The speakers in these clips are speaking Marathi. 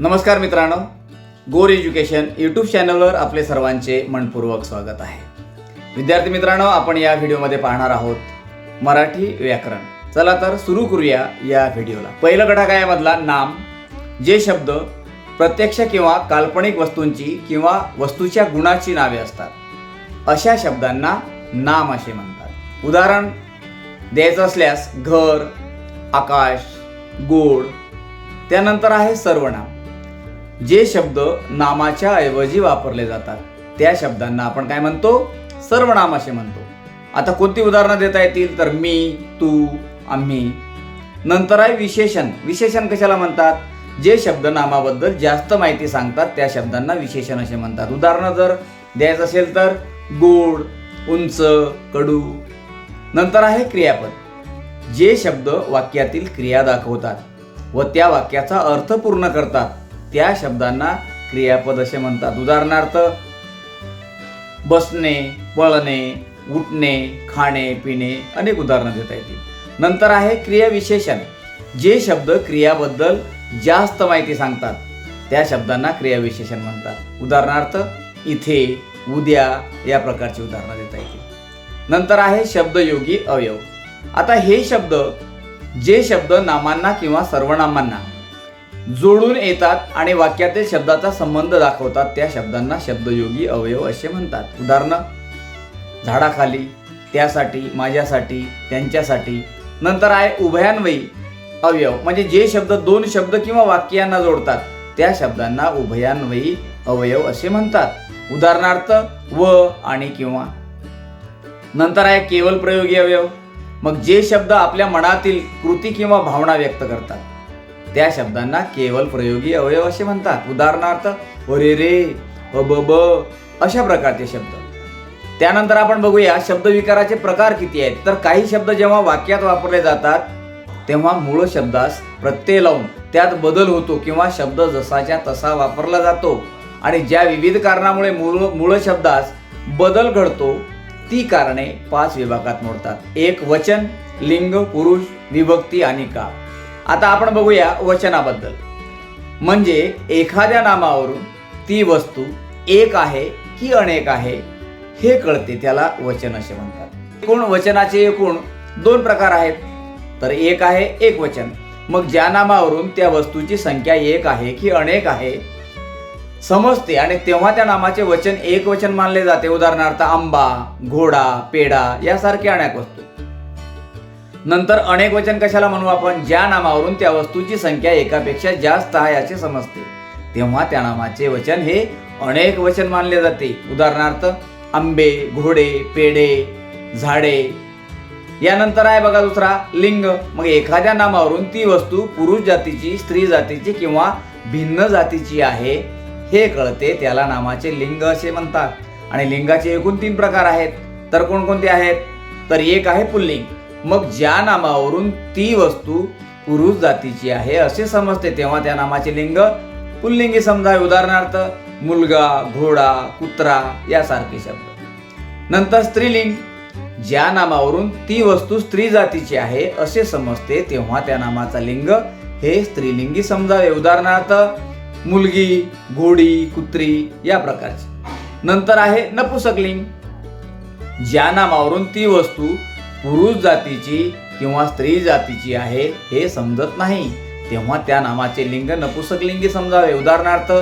नमस्कार मित्रांनो गोर एज्युकेशन यूट्यूब चॅनलवर आपले सर्वांचे मनपूर्वक स्वागत आहे. विद्यार्थी मित्रांनो आपण या व्हिडिओमध्ये पाहणार आहोत मराठी व्याकरण. चला तर सुरू करूया या व्हिडिओला. पहिलं घटक आहे मधला नाम जे शब्द प्रत्यक्ष किंवा काल्पनिक वस्तूंची किंवा वस्तूच्या गुणाची नावे असतात. अशा शब्दांना नाम असे म्हणतात. उदाहरण द्यायचं असल्यास घर आकाश गोड त्यानंतर आहे सर्वनाम. जे शब्द नामाच्या ऐवजी वापरले जातात त्या शब्दांना आपण काय म्हणतो? सर्वनाम असे म्हणतो. आता कोणती उदाहरणं देता येतील? तर मी तू आम्ही. नंतर आहे विशेषण. विशेषण कशाला म्हणतात? जे शब्द नामाबद्दल जास्त माहिती सांगतात त्या शब्दांना विशेषण असे म्हणतात. उदाहरणं जर द्यायचं असेल तर गोड उंच कडू. नंतर आहे क्रियापद. जे शब्द वाक्यातील क्रिया दाखवतात व त्या वाक्याचा अर्थ पूर्ण करतात त्या शब्दांना क्रियापद असे म्हणतात. उदाहरणार्थ बसणे पळणे उठणे खाणे पिणे अनेक उदाहरणं देता येतील. नंतर आहे क्रियाविशेषण. जे शब्द क्रियाबद्दल जास्त माहिती सांगतात त्या शब्दांना क्रियाविशेषण म्हणतात. उदाहरणार्थ इथे उद्या या प्रकारची उदाहरणं देता येतील. नंतर आहे शब्दयोगी अवयव. आता हे शब्द जे शब्द नामांना किंवा सर्वनामांना जोडून येतात आणि वाक्यातील शब्दाचा संबंध दाखवतात. त्या शब्दांना शब्दयोगी अवयव असे म्हणतात. उदाहरणं झाडाखाली त्यासाठी माझ्यासाठी त्यांच्यासाठी नंतर आहे उभयान्वयी अवयव. म्हणजे जे शब्द दोन शब्द किंवा वाक्यांना जोडतात त्या शब्दांना उभयान्वयी अवयव असे म्हणतात. उदाहरणार्थ व आणि किंवा. नंतर आहे केवल प्रयोगी अवयव. मग जे शब्द आपल्या मनातील कृती किंवा भावना व्यक्त करतात. त्या शब्दांना केवळ प्रयोगी अवयव असे म्हणतात. उदाहरणार्थ अरे रे अ ब ब अशा प्रकारचे शब्द. त्यानंतर आपण बघूया शब्दविकाराचे प्रकार किती आहेत? तर काही शब्द जेव्हा वाक्यात वापरले जातात तेव्हा मूळ शब्दास प्रत्यय लावून त्यात बदल होतो किंवा शब्द जसाच्या तसा वापरला जातो. आणि ज्या विविध कारणामुळे मूळ मूळ शब्दास बदल घडतो ती कारणे पाच विभागात मोडतात. एक वचन लिंग पुरुष विभक्ती आणि का. आता आपण बघूया वचनाबद्दल. म्हणजे एखाद्या नामावरून ती वस्तू एक आहे की अनेक आहे हे कळते त्याला वचन असे म्हणतात. एकूण वचनाचे एकूण दोन प्रकार आहेत. तर एक आहे एक वचन. मग ज्या नामावरून त्या वस्तूची संख्या एक आहे की अनेक आहे समजते. आणि तेव्हा त्या नामाचे वचन एक वचन मानले जाते. उदाहरणार्थ आंबा घोडा पेडा यासारखे अनेक वस्तू. नंतर अनेक वचन कशाला म्हणू आपण? ज्या नामावरून त्या वस्तूची संख्या एकापेक्षा जास्त आहे असे समजते. तेव्हा त्या नामाचे वचन हे अनेक वचन मानले जाते. उदाहरणार्थ आंबे घोडे पेढे झाडे. यानंतर आहे बघा दुसरा लिंग. मग एखाद्या नामावरून ती वस्तू पुरुष जातीची स्त्री जातीची किंवा भिन्न जातीची आहे हे कळते त्याला नामाचे लिंग असे म्हणतात. आणि लिंगाचे एकूण तीन प्रकार आहेत. तर कोणकोणते आहेत? तर एक आहे पुल्लिंग. मग ज्या नामावरून ती वस्तू पुरुष जातीची आहे असे समजते तेव्हा त्या नामाचे लिंग पुल्लिंगी समजावे उदाहरणार्थ मुलगा घोडा कुत्रा यासारखे शब्द. नंतर स्त्रीलिंग. ज्या नामावरून ती वस्तू स्त्री जातीची आहे असे समजते तेव्हा त्या नामाचा लिंग हे स्त्रीलिंगी समजावे उदाहरणार्थ मुलगी घोडी कुत्री या प्रकारचे. नंतर आहे नपुसकलिंग. ज्या नामावरून ती वस्तू पुरुष जातीची किंवा स्त्री जातीची आहे हे समजत नाही. तेव्हा त्या नामाचे लिंग नपुसकलिंगी समजावे. उदाहरणार्थ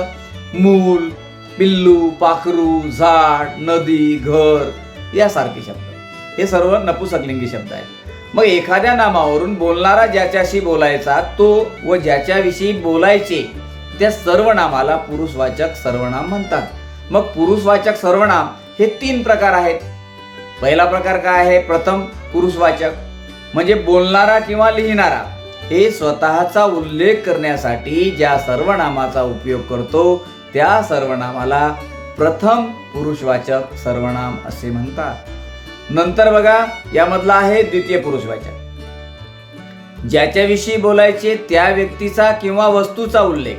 मूल पिल्लू पाखरू झाड नदी घर यासारखे शब्द. हे सर्व नपुसकलिंगी शब्द आहेत. मग एखाद्या नामावरून बोलणारा ज्याच्याशी बोलायचा तो व ज्याच्याविषयी बोलायचे त्या सर्व नामाला पुरुषवाचक सर्वनाम म्हणतात. मग पुरुषवाचक सर्वनाम हे तीन प्रकार आहेत. पहिला प्रकार काय आहे? प्रथम पुरुषवाचक म्हणजे बोलणारा किंवा लिहिणारा. हे स्वतःचा उल्लेख करण्यासाठी ज्या सर्वनामाचा उपयोग करतो त्या सर्वनामाला प्रथम पुरुषवाचक सर्वनाम असे म्हणतात. नंतर बघा यामधला आहे द्वितीय पुरुषवाचक ज्याच्याविषयी बोलायचे त्या व्यक्तीचा किंवा वस्तूचा उल्लेख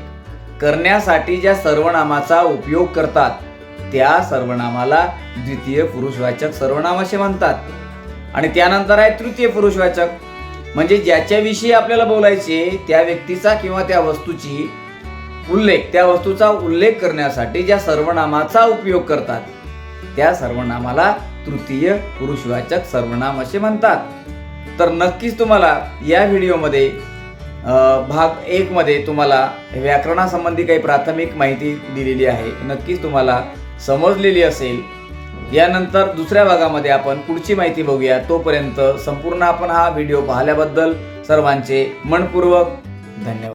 करण्यासाठी ज्या सर्वनामाचा उपयोग करतात त्या सर्वनामाला द्वितीय पुरुषवाचक सर्वनाम असे म्हणतात. आणि त्यानंतर आहे तृतीय पुरुषवाचक म्हणजे ज्याच्याविषयी आपल्याला बोलायचे त्या व्यक्तीचा किंवा त्या वस्तूची उल्लेख त्या वस्तूचा उल्लेख करण्यासाठी ज्या सर्वनामाचा उपयोग करतात त्या सर्वनामाला तृतीय पुरुषवाचक सर्वनाम असे म्हणतात. तर नक्कीच तुम्हाला या व्हिडिओमध्ये भाग एकमध्ये तुम्हाला व्याकरणासंबंधी काही प्राथमिक माहिती दिलेली आहे. नक्कीच तुम्हाला समजलेली असेल. यानंतर दुसऱ्या भागामध्ये आपण पुढची माहिती बघूया. तोपर्यंत संपूर्ण आपण हा व्हिडिओ पाहिल्याबद्दल सर्वांचे मनपूर्वक धन्यवाद.